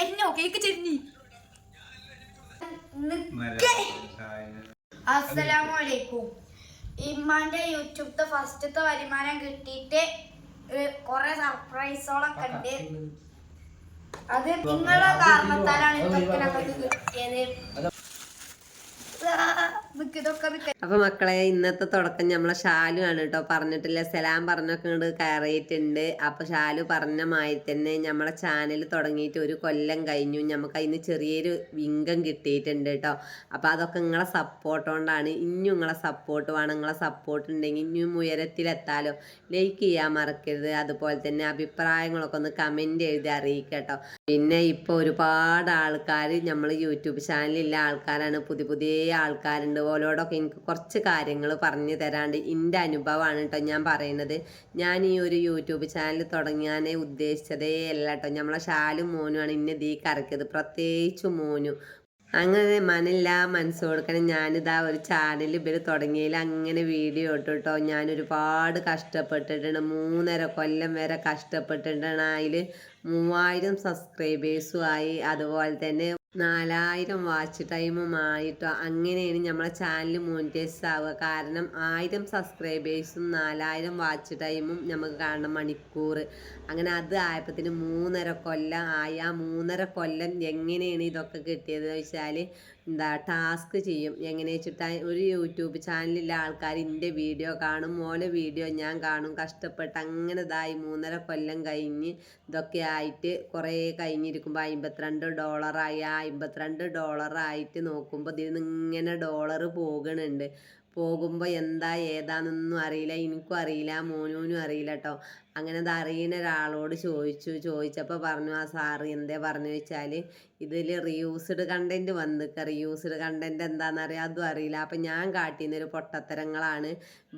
ചെരിഞ്ഞോ? Cake ചെരിഞ്ഞി. അസ്സലാമു അലൈക്കും ഇമ്മാന്റെ യൂട്യൂബത്തെ ഫസ്റ്റത്തെ വരുമാനം കിട്ടിയിട്ട് കൊറേ സർപ്രൈസുകളൊക്കെ ഉണ്ട്. അത് നിങ്ങളുടെ കാരണത്താലാണ് ഇതൊക്കെ ഞങ്ങൾക്ക് കിട്ടിയത്. അപ്പൊ മക്കളെ ഇന്നത്തെ തുടക്കം നമ്മളെ ഷാലു ആണ് കേട്ടോ പറഞ്ഞിട്ടില്ല. സലാം പറഞ്ഞൊക്കെ കയറിയിട്ടുണ്ട്. അപ്പൊ ഷാലു പറഞ്ഞ മാതിരി തന്നെ നമ്മളെ ചാനൽ തുടങ്ങിയിട്ട് ഒരു കൊല്ലം കഴിഞ്ഞു. നമുക്ക് അതിന് ചെറിയൊരു വിങ്കം കിട്ടിയിട്ടുണ്ട് കേട്ടോ അപ്പൊ അതൊക്കെ നിങ്ങളെ സപ്പോർട്ട് കൊണ്ടാണ് ഇനിയും നിങ്ങളെ സപ്പോർട്ട് വേണം. നിങ്ങളെ സപ്പോർട്ട് ഉണ്ടെങ്കിൽ ഇനിയും ഉയരത്തിലെത്താലോ. ലൈക്ക് ചെയ്യാൻ മറക്കരുത്. അതുപോലെ തന്നെ അഭിപ്രായങ്ങളൊക്കെ ഒന്ന് കമന്റ് എഴുതി അറിയിക്കട്ടോ പിന്നെ ഇപ്പോൾ ഒരുപാട് ആൾക്കാർ നമ്മൾ യൂട്യൂബ് ചാനലിലുള്ള ആൾക്കാരാണ്. പുതിയ പുതിയ ആൾക്കാരുണ്ട്. ഓലോടൊക്കെ എനിക്ക് കുറച്ച് കാര്യങ്ങൾ പറഞ്ഞു തരാണ്ട് എന്റെ അനുഭവമാണ് കേട്ടോ ഞാൻ പറയുന്നത് ഞാൻ ഈ ഒരു യൂട്യൂബ് ചാനൽ തുടങ്ങാനേ ഉദ്ദേശിച്ചതേ അല്ല കേട്ടോ നമ്മളെ ഷാലും മോനുമാണ് ഇന്നെ ദീ കറക്കിയത് പ്രത്യേകിച്ച് മോനു. അങ്ങനെ മനില്ല മനസ്സ് കൊടുക്കണം ഞാനിതാ ഒരു ചാനൽ ഇവർ തുടങ്ങിയതിൽ അങ്ങനെ വീഡിയോ ഇട്ടു കേട്ടോ ഞാൻ ഒരുപാട് കഷ്ടപ്പെട്ടിട്ടുണ്ട്. മൂന്നര കൊല്ലം വരെ കഷ്ടപ്പെട്ടിട്ടാണ് അതിൽ മൂവായിരം സബ്സ്ക്രൈബേഴ്സും ആയി. അതുപോലെ തന്നെ നാലായിരം വാച്ച് ടൈമും ആയിട്ടോ. അങ്ങനെയാണ് നമ്മളെ ചാനൽ മോണിറ്റൈസ് ആവുക. കാരണം ആയിരം സബ്സ്ക്രൈബേഴ്സും നാലായിരം വാച്ച് ടൈമും നമുക്ക് കാണണം മണിക്കൂർ. അങ്ങനെ അത് ആയപ്പത്തിന് മൂന്നര കൊല്ലം ആയി. ആ മൂന്നര കൊല്ലം എങ്ങനെയാണ് ഇതൊക്കെ കിട്ടിയത് വെച്ചാൽ എന്താ ടാസ്ക് ചെയ്യും. എങ്ങനെ വെച്ചിട്ടാ ഒരു യൂട്യൂബ് ചാനലിലെ ആൾക്കാർ എന്റെ വീഡിയോ കാണും മോലെ വീഡിയോ ഞാൻ കാണും. കഷ്ടപ്പെട്ട് അങ്ങനെ ഇതായി മൂന്നര കൊല്ലം കഴിഞ്ഞ് ഇതൊക്കെ ആയിട്ട് കുറേ കഴിഞ്ഞിരിക്കുമ്പോൾ അമ്പത്തിരണ്ട് ഡോളറായി ആ അമ്പത്തിരണ്ട് ഡോളറായിട്ട് നോക്കുമ്പോൾ ഇതിൽ നിന്ന് ഇങ്ങനെ ഡോളർ പോകണുണ്ട് പോകുമ്പോൾ എന്താ ഏതാണെന്നൊന്നും അറിയില്ല. എനിക്കും അറിയില്ല. മോനൂനും അറിയില്ല കേട്ടോ അങ്ങനെ അത് അറിയുന്ന ഒരാളോട് ചോദിച്ചു. ചോദിച്ചപ്പോൾ പറഞ്ഞു ആ സാറ് എന്തേ പറഞ്ഞു വെച്ചാൽ ഇതിൽ റിയൂസ്ഡ് കണ്ടന്റ് വന്നിക്ക. റിയൂസ്ഡ് കണ്ടന്റ് എന്താണെന്നറിയാം അതും അറിയില്ല. അപ്പം ഞാൻ കാട്ടിയിരുന്നൊരു പൊട്ടത്തരങ്ങളാണ്.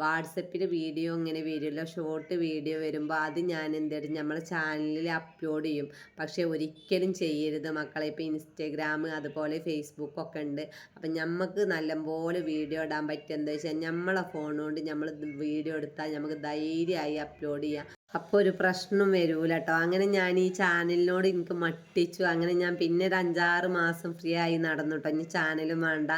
വാട്സപ്പിൽ വീഡിയോ ഇങ്ങനെ വരുമല്ലോ ഷോർട്ട് വീഡിയോ വരുമ്പോൾ അത് ഞാൻ എന്തെടുത്ത് നമ്മൾ ചാനലിൽ അപ്ലോഡ് ചെയ്യും. പക്ഷേ ഒരിക്കലും ചെയ്യരുത് മക്കളെ. ഇപ്പോൾ ഇൻസ്റ്റഗ്രാം അതുപോലെ ഫേസ്ബുക്കൊക്കെ ഉണ്ട്. അപ്പം നമുക്ക് നല്ലപോലെ വീഡിയോ ഇടാൻ പറ്റുക എന്താ വെച്ചാൽ നമ്മളെ ഫോണുകൊണ്ട് കൊണ്ട് നമ്മൾ വീഡിയോ എടുത്താൽ നമുക്ക് ധൈര്യമായി അപ്ലോഡ് ചെയ്യാം. അപ്പോൾ ഒരു പ്രശ്നം വരൂല കേട്ടോ അങ്ങനെ ഞാൻ ഈ ചാനലിനോട് എനിക്ക് മട്ടിച്ചു. അങ്ങനെ ഞാൻ പിന്നെ ഒരു അഞ്ചാറ് മാസം ഫ്രീ ആയി നടന്നു കേട്ടോ ഇനി ചാനലും വേണ്ട.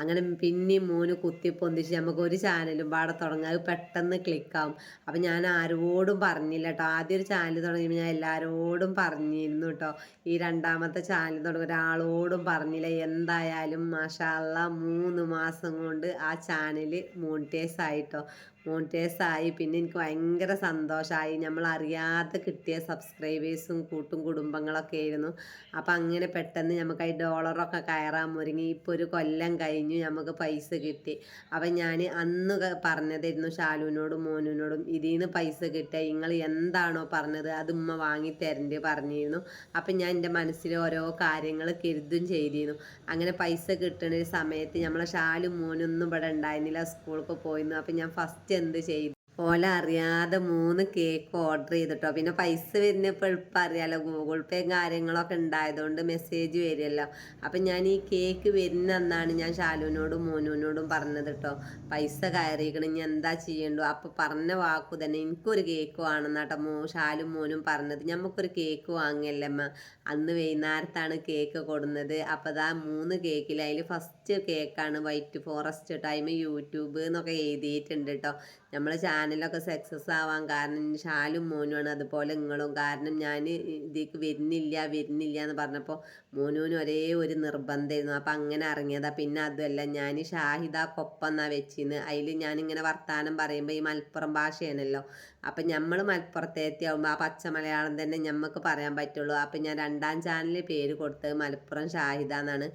അങ്ങനെ പിന്നെയും മോന് കുത്തി പൊന്തിച്ച് നമുക്ക് ഒരു ചാനലും പാടെ തുടങ്ങാം. അത് പെട്ടെന്ന് ക്ലിക്കാവും അപ്പം ഞാൻ ആരോടും പറഞ്ഞില്ല കേട്ടോ ആദ്യം ഒരു ചാനൽ തുടങ്ങിയപ്പോൾ ഞാൻ എല്ലാവരോടും പറഞ്ഞിരുന്നു കേട്ടോ ഈ രണ്ടാമത്തെ ചാനൽ തുടങ്ങി. ഒരാളോടും പറഞ്ഞില്ല. എന്തായാലും മാഷാള്ള മൂന്ന് മാസം കൊണ്ട് ആ ചാനൽ മോണിറ്റൈസ് ആയിട്ടോ മോണിറ്റൈസ് ആയി. പിന്നെ എനിക്ക് ഭയങ്കര സന്തോഷമായി നമ്മൾ അറിയാതെ കിട്ടിയ സബ്സ്ക്രൈബേഴ്സും കൂട്ടും കുടുംബങ്ങളൊക്കെ ആയിരുന്നു. അപ്പം അങ്ങനെ പെട്ടെന്ന് നമുക്ക് ഈ ഡോളറൊക്കെ കയറാൻ ഒരുങ്ങി. ഇപ്പോൾ ഒരു കൊല്ലം കഴിഞ്ഞു നമുക്ക് പൈസ കിട്ടി. അപ്പം ഞാൻ അന്ന് പറഞ്ഞതായിരുന്നു ഷാലുവിനോടും മോനുവിനോടും ഇതിൽ നിന്ന് പൈസ കിട്ടുക നിങ്ങൾ എന്താണോ പറഞ്ഞത് അത് ഉമ്മ വാങ്ങി തരണ്ട് പറഞ്ഞിരുന്നു. അപ്പം ഞാൻ എന്റെ മനസ്സിൽ ഓരോ കാര്യങ്ങൾ കരുതും ചെയ്തിരുന്നു. അങ്ങനെ പൈസ കിട്ടുന്ന ഒരു സമയത്ത് നമ്മളെ ഷാലും മോനൊന്നും ഇവിടെ ഉണ്ടായിരുന്നില്ല സ്കൂളിൽ പോയിരുന്നു. അപ്പം ഞാൻ ഫസ്റ്റ് എന്ത് ചെയ്തു? ഓല അറിയാതെ മൂന്ന് കേക്ക് ഓർഡർ ചെയ്തിട്ടോ. പിന്നെ പൈസ വരുന്നപ്പോൾ എളുപ്പം അറിയാലോ ഗൂഗിൾ പേ കാര്യങ്ങളൊക്കെ ഉണ്ടായതുകൊണ്ട് മെസ്സേജ് വരുമല്ലോ അപ്പം ഞാൻ ഈ കേക്ക് വരുന്ന എന്നാണ് ഞാൻ ഷാലുവിനോടും മോനുവിനോടും പറഞ്ഞത് കേട്ടോ പൈസ കയറിയിരിക്കണം ഇനി എന്താ ചെയ്യണ്ടു അപ്പം പറഞ്ഞ വാക്കു തന്നെ എനിക്കൊരു കേക്ക് വേണമെന്നാട്ടോ മോ ശാലും മോനും പറഞ്ഞത്. നമുക്കൊരു കേക്ക് വാങ്ങിയല്ലമ്മ അന്ന് വൈകുന്നേരത്താണ് കേക്ക് കൊടുന്നത്. അപ്പോൾ അതാ മൂന്ന് കേക്കിൽ അതിൽ ഫസ്റ്റ് കേക്കാണ് വൈറ്റ് ഫോറസ്റ്റ് ടൈം യൂട്യൂബ് എന്നൊക്കെ എഴുതിയിട്ടുണ്ട് കേട്ടോ നമ്മളെ ചാനലൊക്കെ സക്സസ് ആവാൻ കാരണം ഷാലും മോനുമാണ്. അതുപോലെ നിങ്ങളും കാരണം ഞാൻ ഇതിലേക്ക് വരുന്നില്ല വരുന്നില്ല എന്ന് പറഞ്ഞപ്പോൾ മോനൂനും ഒരേ ഒരു നിർബന്ധമായിരുന്നു. അപ്പം അങ്ങനെ ഇറങ്ങിയതാ. പിന്നെ അതുമല്ല ഞാൻ ഷാഹിദക്കൊപ്പം എന്നാ വെച്ചിന്ന്. അതിൽ ഞാനിങ്ങനെ വർത്തമാനം പറയുമ്പോൾ ഈ മലപ്പുറം ഭാഷയാണല്ലോ. അപ്പം നമ്മൾ മലപ്പുറത്തേത്തി ആകുമ്പോൾ ആ പച്ച മലയാളം തന്നെ നമുക്ക് പറയാൻ പറ്റുള്ളൂ. അപ്പം ഞാൻ രണ്ടാം ചാനലിൽ പേര് കൊടുത്തത് മലപ്പുറം ഷാഹിദ എന്നാണ്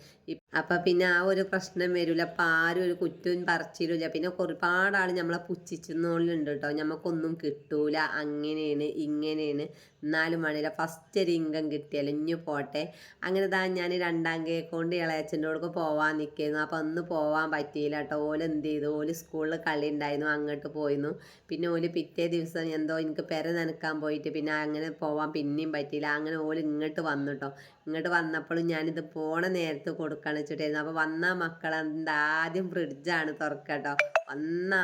അപ്പം പിന്നെ ആ ഒരു പ്രശ്നം വരില്ല അപ്പം ആരും ഒരു കുറ്റവും പറിച്ചിരില്ല പിന്നെ ഒരുപാട് ആൾ നമ്മളെ പുച്ഛിച്ചെന്നുള്ളുണ്ട് കേട്ടോ നമുക്കൊന്നും കിട്ടൂല. അങ്ങനെയാണ് ഇങ്ങനെയാണ് എന്നാലും വേണില്ല ഫസ്റ്റ് ഒരു ഇൻകം കിട്ടിയാലും ഇഞ്ഞു പോട്ടെ. അങ്ങനെ താ ഞാൻ രണ്ടാം കേക്ക് കൊണ്ട് ഇളയച്ചന്റെ കൂടെ പോവാൻ നിൽക്കുന്നു. അപ്പം അന്ന് പോവാൻ പറ്റിയില്ല കേട്ടോ. ഓൽ എന്ത് ചെയ്തു? ഓൽ സ്കൂളിൽ കളി ഉണ്ടായിരുന്നു അങ്ങോട്ട് പോയിരുന്നു പിന്നെ ഓൽ പിറ്റേ ദിവസം എന്തോ എനിക്ക് പെര നനക്കാൻ പോയിട്ട് പിന്നെ അങ്ങനെ പോവാൻ പിന്നെയും പറ്റിയില്ല. അങ്ങനെ ഓൽ ഇങ്ങോട്ട് വന്നു കേട്ടോ. ഇങ്ങോട്ട് വന്നപ്പോഴും ഞാനിത് പോണ നേരത്ത് കൊടുക്കാൻ വെച്ചിട്ടായിരുന്നു. അപ്പോൾ വന്ന മക്കൾ എന്താ ആദ്യം ഫ്രിഡ്ജാണ് തുറക്കട്ടോ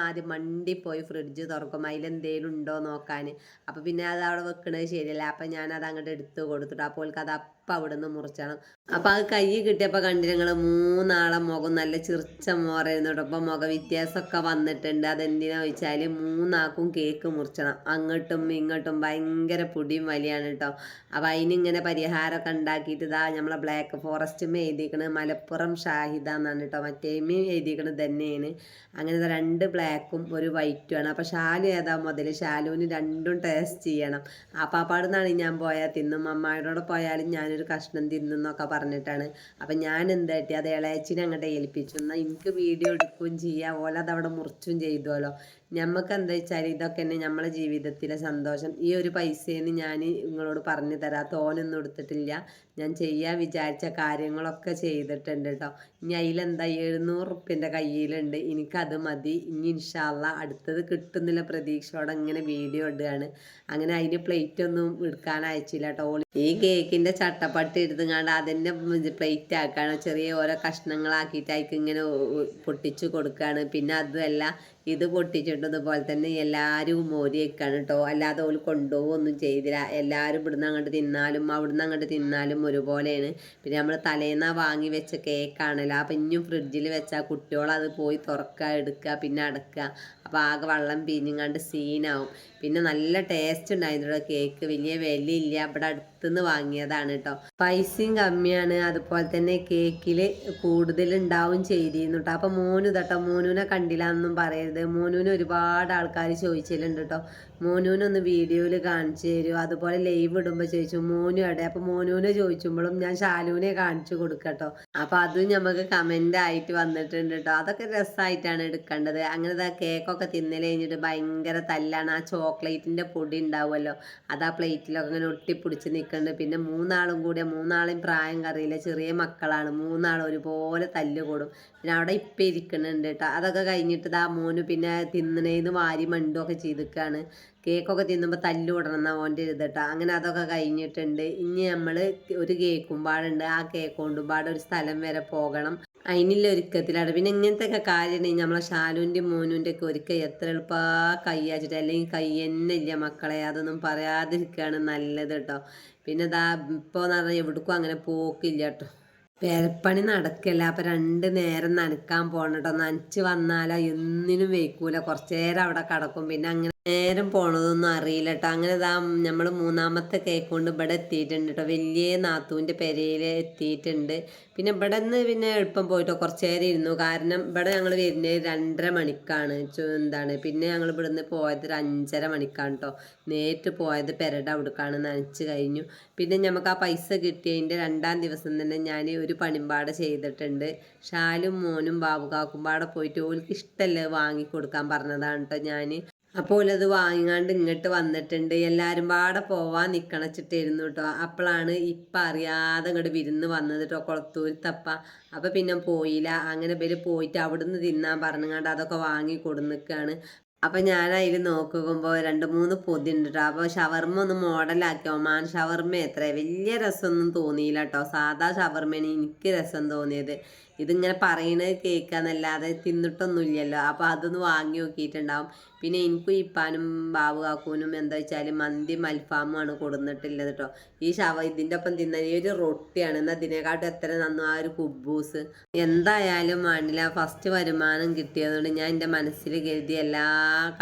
ആദ്യം മണ്ടി പോയി ഫ്രിഡ്ജ് തുറക്കും. അതിലെന്തേലും ഉണ്ടോ നോക്കാൻ. അപ്പോൾ പിന്നെ അത് അവിടെ വെക്കണത് ശരിയല്ല. അപ്പം ഞാനത് അങ്ങോട്ട് എടുത്ത് കൊടുത്തിട്ടു അപ്പോൾ അത് അപ്പം അവിടെ നിന്ന് മുറിച്ചണം. അപ്പം അത് കൈ കിട്ടിയപ്പോൾ കണ്ടി മൂന്നാളെ മുഖം നല്ല ചിറിച്ച മോറായിരുന്നു കേട്ടോ. അപ്പം മുഖ വ്യത്യാസമൊക്കെ വന്നിട്ടുണ്ട്. അതെന്തിനാ വെച്ചാൽ മൂന്നാക്കും കേക്ക് മുറിച്ചണം. അങ്ങോട്ടും ഇങ്ങോട്ടും ഭയങ്കര പൊടിയും വലിയാണ് കേട്ടോ. അപ്പം അതിനിങ്ങനെ പരിഹാരമൊക്കെ ഉണ്ടാക്കിയിട്ട് ഇതാ നമ്മളെ ബ്ലാക്ക് ഫോറസ്റ്റും എഴുതിക്കണത് മലപ്പുറം ഷാഹിദ എന്നാണ് കേട്ടോ. മറ്റേമയും എഴുതിക്കണത് തന്നെയാണ് അങ്ങനെ രണ്ട് ബ്ലാക്കും ഒരു വൈറ്റും ആണ്. അപ്പം ഷാലു ഏതാ മുതൽ ഷാലുവിന് രണ്ടും ടേസ്റ്റ് ചെയ്യണം. ആപ്പാപ്പാടുന്നാണ് ഞാൻ പോയാൽ തിന്നും. അമ്മായിടോടെ പോയാലും ഞാനൊരു കഷ്ണം തിന്നുന്നൊക്കെ പറഞ്ഞിട്ടാണ്. അപ്പം ഞാൻ എന്താ പറ്റി? അത് ഇളയച്ചിനെ അങ്ങോട്ട് ഏൽപ്പിച്ചു. എന്നാൽ എനിക്ക് വീഡിയോ എടുക്കുകയും ചെയ്യാം. ഓല അതവിടെ മുറിച്ചും ചെയ്തോലോ ഞമ്മക്ക് എന്താ വെച്ചാൽ ഇതൊക്കെ തന്നെ നമ്മളെ ജീവിതത്തിലെ സന്തോഷം. ഈ ഒരു പൈസേന്ന് ഞാൻ നിങ്ങളോട് പറഞ്ഞു തരാം. തോനൊന്നും എടുത്തിട്ടില്ല. ഞാൻ ചെയ്യാൻ വിചാരിച്ച കാര്യങ്ങളൊക്കെ ചെയ്തിട്ടുണ്ട് കേട്ടോ ഇനി അതിലെന്താ എഴുന്നൂറ് റുപ്യന്റെ കയ്യിലുണ്ട്. എനിക്കത് മതി. ഇനി ഇൻഷാല്ല അടുത്തത് കിട്ടുന്നില്ല പ്രതീക്ഷയോടെ ഇങ്ങനെ വീഡിയോ ഇടുകയാണ് അങ്ങനെ അതിന് പ്ലേറ്റ് ഒന്നും എടുക്കാൻ അയച്ചില്ല കേട്ടോ ഈ കേക്കിന്റെ ചട്ടപ്പട്ട് എടുത്തുങ്ങാണ്ട് അതിന്റെ പ്ലേറ്റ് ആക്കുകയാണ് ചെറിയ ഓരോ കഷ്ണങ്ങളാക്കിയിട്ട് അതിക്ക് ഇങ്ങനെ പൊട്ടിച്ചു കൊടുക്കുകയാണ് പിന്നെ അതുമല്ല ഇത് പൊട്ടിച്ചിട്ടതുപോലെ തന്നെ എല്ലാവരും മോരി വെക്കാണ് കേട്ടോ അല്ലാതെ ഓൽ കൊണ്ടുപോകൊന്നും ചെയ്തില്ല. എല്ലാവരും ഇവിടുന്ന് അങ്ങോട്ട് തിന്നാലും അവിടുന്ന് അങ്ങോട്ട് തിന്നാലും ഒരുപോലെയാണ്. പിന്നെ നമ്മൾ തലേന്നാ വാങ്ങി വെച്ച കേക്കാണല്ലോ അപ്പം ഇനിയും ഫ്രിഡ്ജിൽ വെച്ചാൽ കുട്ടികൾ അത് പോയി തുറക്കുക എടുക്കുക പിന്നെ അടക്കുക അപ്പോൾ ആകെ വെള്ളം പിഞ്ഞിങ്ങാണ്ട് സീനാവും പിന്നെ നല്ല ടേസ്റ്റ് ഉണ്ടായിരുന്നു കേക്ക് വലിയ വിലയില്ല. ഇവിടെ അടുത്തുനിന്ന് വാങ്ങിയതാണ് കേട്ടോ പൈസയും കമ്മിയാണ്. അതുപോലെ തന്നെ കേക്കിൽ കൂടുതൽ ഉണ്ടാവും ചെയ്തിരുന്നു കേട്ടോ അപ്പോൾ മോനു തട്ടോ മോനുവിനെ കണ്ടില്ല എന്നും പറയരുത്. മോനുവിന് ഒരുപാട് ആൾക്കാർ ചോദിച്ചിട്ടുണ്ട് കേട്ടോ മോനുവിനൊന്ന് വീഡിയോയിൽ കാണിച്ചു തരുമോ അതുപോലെ ലൈവ് ഇടുമ്പോൾ ചോദിച്ചു മോനു എവിടെ? അപ്പോൾ മോനുവിനെ ചോദിച്ചുമ്പോഴും ഞാൻ ശാലുവിനെ കാണിച്ചു കൊടുക്കട്ടോ അപ്പോൾ അതും നമുക്ക് കമന്റ് ആയിട്ട് വന്നിട്ടുണ്ട് കേട്ടോ അതൊക്കെ രസമായിട്ടാണ് എടുക്കേണ്ടത്. അങ്ങനെ ദാ കേക്കൊക്കെ തിന്നൽ കഴിഞ്ഞിട്ട് ഭയങ്കര തല്ലാണ്. ആ ചോക്ലേറ്റിന്റെ പൊടി ഉണ്ടാവുമല്ലോ. അത് ആ പ്ലേറ്റിലൊക്കെ ഇങ്ങനെ ഒട്ടിപ്പിടിച്ച് നിൽക്കുന്നുണ്ട്. പിന്നെ മൂന്നാളും കൂടെ മൂന്നാളും പ്രായം കറിയില്ല ചെറിയ മക്കളാണ്. മൂന്നാളും ഒരുപോലെ തല്ല് കൂടും. പിന്നെ അവിടെ ഇപ്പം ഇരിക്കുന്നുണ്ട് കേട്ടോ. അതൊക്കെ കഴിഞ്ഞിട്ട് ഇതാ മോന് പിന്നെ തിന്നണേന്ന് വാരി മണ്ടുമൊക്കെ ചെയ്തിക്കാണ്. കേക്കൊക്കെ തിന്നുമ്പോൾ എന്നാ ഓന്റെ ഇത് കേട്ടോ. അങ്ങനെ അതൊക്കെ കഴിഞ്ഞിട്ടുണ്ട്. ഇനി നമ്മൾ ഒരു കേക്കും പാടുണ്ട്. ആ കേക്ക് കൊണ്ടും പാടെ ഒരു സ്ഥലം വരെ പോകണം. അതിനുള്ള ഒരുക്കത്തിലാണ് പിന്നെ ഇങ്ങനത്തെ ഒക്കെ കാര്യമാണ് നമ്മളെ ഷാലുവിന്റെ മോനുവിന്റെ ഒക്കെ ഒരുക്കം എത്ര എളുപ്പാ കയ്യാച്ചിട്ട്. അല്ലെങ്കിൽ കൈ തന്നെ ഇല്ല മക്കളെ. അതൊന്നും പറയാതിരിക്കുകയാണ് നല്ലത് കേട്ടോ പിന്നെ ഇതാ ഇപ്പോൾ എന്ന് പറഞ്ഞാൽ എവിടേക്കും അങ്ങനെ പോക്കില്ല കേട്ടോ പെരപ്പണി നടക്കല്ല. അപ്പം രണ്ട് നേരം നനക്കാൻ പോകണം കേട്ടോ നനച്ച് വന്നാലോ എന്തിനും വെയ്ക്കൂല. കുറച്ച് നേരം അവിടെ കിടക്കും. പിന്നെ അങ്ങനെ നേരം പോണതൊന്നും അറിയില്ല കേട്ടോ അങ്ങനെ ഇതാ നമ്മൾ മൂന്നാമത്തെ കേക്ക് കൊണ്ട് ഇവിടെ എത്തിയിട്ടുണ്ട് കേട്ടോ വലിയ നാത്തൂന്റെ പെരയിൽ എത്തിയിട്ടുണ്ട്. പിന്നെ ഇവിടെ നിന്ന് പിന്നെ എളുപ്പം പോയിട്ടോ. കുറച്ച് നേരം ഇരുന്നു. കാരണം ഇവിടെ ഞങ്ങൾ വരുന്നത് രണ്ടര മണിക്കാണ്. എന്താണ്? പിന്നെ ഞങ്ങൾ ഇവിടെ നിന്ന് പോയത് ഒരു അഞ്ചര മണിക്കാണ് കേട്ടോ നേരിട്ട് പോയത് പെരട അവിടുക്കാണ്. നനച്ച് കഴിഞ്ഞു. പിന്നെ നമുക്ക് ആ പൈസ കിട്ടിയതിന്റെ രണ്ടാം ദിവസം തന്നെ ഞാൻ ഒരു പണിമ്പാട് ചെയ്തിട്ടുണ്ട്. ഷാലും മോനും ബാബുകാക്കുമ്പാടെ പോയിട്ട് ഓൾക്ക് ഇഷ്ടമല്ലേ വാങ്ങി കൊടുക്കാൻ പറഞ്ഞതാണ് കേട്ടോ ഞാൻ അപ്പോൾ അത് വാങ്ങിക്കാണ്ട് ഇങ്ങോട്ട് വന്നിട്ടുണ്ട്. എല്ലാവരും പാടെ പോവാൻ നിക്കണച്ചിട്ടായിരുന്നു കേട്ടോ അപ്പോഴാണ് ഇപ്പം അറിയാതെ ഇങ്ങോട്ട് വിരുന്ന് വന്നത് കേട്ടോ കുളത്തൂരത്തപ്പ. അപ്പം പിന്നെ പോയില്ല. അങ്ങനെ പേര് പോയിട്ട് അവിടുന്ന് തിന്നാൻ പറഞ്ഞുകൊണ്ട് അതൊക്കെ വാങ്ങി കൊടുന്നിക്കാണ്. അപ്പം ഞാൻ അതിൽ നോക്കുമ്പോൾ രണ്ട് മൂന്ന് പൊതി ഉണ്ട് കേട്ടോ അപ്പോൾ ഷവർമ ഒന്ന് മോഡലാക്കി ഒമാൻ ഷവർമ എത്ര? വലിയ രസമൊന്നും തോന്നിയില്ല കേട്ടോ സാധാ ഷവർമ്മയാണ് എനിക്ക് രസം തോന്നിയത്. ഇതിങ്ങനെ പറയണത് കേൾക്കാന്നല്ലാതെ തിന്നിട്ടൊന്നുമില്ലല്ലോ അപ്പോൾ അതൊന്ന് വാങ്ങി നോക്കിയിട്ടുണ്ടാവും. പിന്നെ എനിക്കും ഇപ്പാനും ബാബു കാക്കൂനും എന്താ വെച്ചാൽ മന്തിയും അൽഫാമുമാണ് കൊടുന്നിട്ടുള്ളത് കേട്ടോ ഈ ഷവ ഇതിന്റെ ഒപ്പം തിന്നാൻ ഈ ഒരു റൊട്ടിയാണ്. എന്നാൽ ഇതിനെക്കാട്ടും എത്ര നന്നു ആ ഒരു കുബൂസ്. എന്തായാലും വേണ്ടില്ല ഫസ്റ്റ് വരുമാനം കിട്ടിയതുകൊണ്ട് ഞാൻ എന്റെ മനസ്സിൽ കരുതി എല്ലാ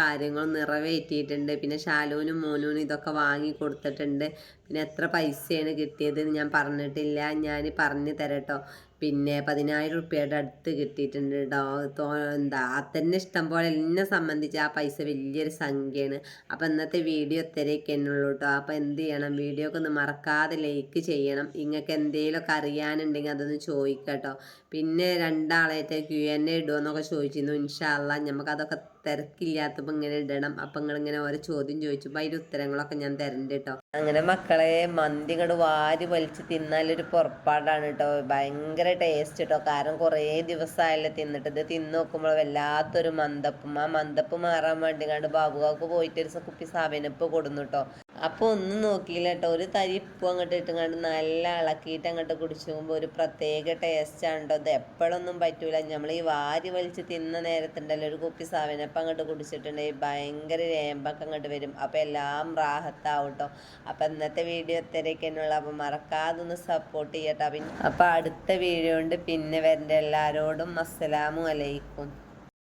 കാര്യങ്ങളും നിറവേറ്റിയിട്ടുണ്ട്. പിന്നെ ഷാലുവിനും മോനുവിനും ഇതൊക്കെ വാങ്ങി കൊടുത്തിട്ടുണ്ട്. പിന്നെ എത്ര പൈസയാണ് കിട്ടിയത് ഞാൻ പറഞ്ഞിട്ടില്ല. ഞാൻ പറഞ്ഞു തരട്ടോ പിന്നെ പതിനായിരം റുപ്യയുടെ അടുത്ത് കിട്ടിയിട്ടുണ്ട് കേട്ടോ തോ എന്താ തന്നെ ഇഷ്ടം പോലെ എന്നെ സംബന്ധിച്ച് ആ പൈസ വലിയൊരു സംഖ്യയാണ്. അപ്പോൾ ഇന്നത്തെ വീഡിയോ ഇത്രയൊക്കെ എന്നുള്ളൂ കേട്ടോ അപ്പം എന്ത് ചെയ്യണം? വീഡിയോ ഒക്കെ ഒന്ന് മറക്കാതെ ലൈക്ക് ചെയ്യണം. നിങ്ങൾക്ക് എന്തെങ്കിലുമൊക്കെ അറിയാനുണ്ടെങ്കിൽ അതൊന്ന് ചോദിക്കാം കേട്ടോ പിന്നെ രണ്ടാളായിട്ട് ക്യു എൻ എ ഇടുമെന്നൊക്കെ ചോദിച്ചിരുന്നു. ഇൻഷാല്ല നമുക്കതൊക്കെ തിരക്കില്ലാത്തപ്പോൾ ഇങ്ങനെ ഇടണം. അപ്പം നിങ്ങളിങ്ങനെ ഓരോ ചോദ്യം ചോദിച്ചപ്പോൾ അതിന്റെ ഉത്തരങ്ങളൊക്കെ ഞാൻ തരണ്ട് കേട്ടോ അങ്ങനെ മക്കളെ മന്തി ഇങ്ങോട്ട് വാരി വലിച്ച് തിന്നാലൊരു പുറപ്പാടാണ് കേട്ടോ ഭയങ്കര ടേസ്റ്റ് കേട്ടോ കാരണം കുറേ ദിവസമായല്ലോ തിന്നിട്ട്. ഇത് തിന്ന് നോക്കുമ്പോൾ വല്ലാത്തൊരു മന്ദപ്പും. ആ മന്ദപ്പ് മാറാൻ വേണ്ടി കണ്ട് ബാബുകാക്ക് പോയിട്ട് ഒരു കുപ്പി സാബിനപ്പ് കൊടുന്നു കേട്ടോ അപ്പോൾ ഒന്നും നോക്കിയില്ല കേട്ടോ ഒരു തരി ഉപ്പ് അങ്ങോട്ട് ഇട്ടുകൊണ്ട് നല്ല ഇളക്കിയിട്ട് അങ്ങോട്ട് കുടിച്ചു പോകുമ്പോൾ ഒരു പ്രത്യേക ടേസ്റ്റാണ് കേട്ടോ അത് എപ്പോഴൊന്നും പറ്റൂല. നമ്മൾ ഈ വാരി വലിച്ച് തിന്ന നേരത്തുണ്ടല്ലോ ഒരു കുപ്പി സാവനപ്പം അങ്ങോട്ട് കുടിച്ചിട്ടുണ്ടെങ്കിൽ ഭയങ്കര രേമ്പൊക്കെ അങ്ങോട്ട് വരും. അപ്പോൾ എല്ലാം റാഹത്താവും കേട്ടോ അപ്പോൾ ഇന്നത്തെ വീഡിയോ ഇത്രയൊക്കെയുള്ള അപ്പോൾ മറക്കാതെ ഒന്ന് സപ്പോർട്ട് ചെയ്യട്ടോ. പിന്നെ അപ്പോൾ അടുത്ത വീഡിയോ കൊണ്ട് പിന്നെ വരണ്ട എല്ലാവരോടും അസ്സലാമു അലൈക്കും.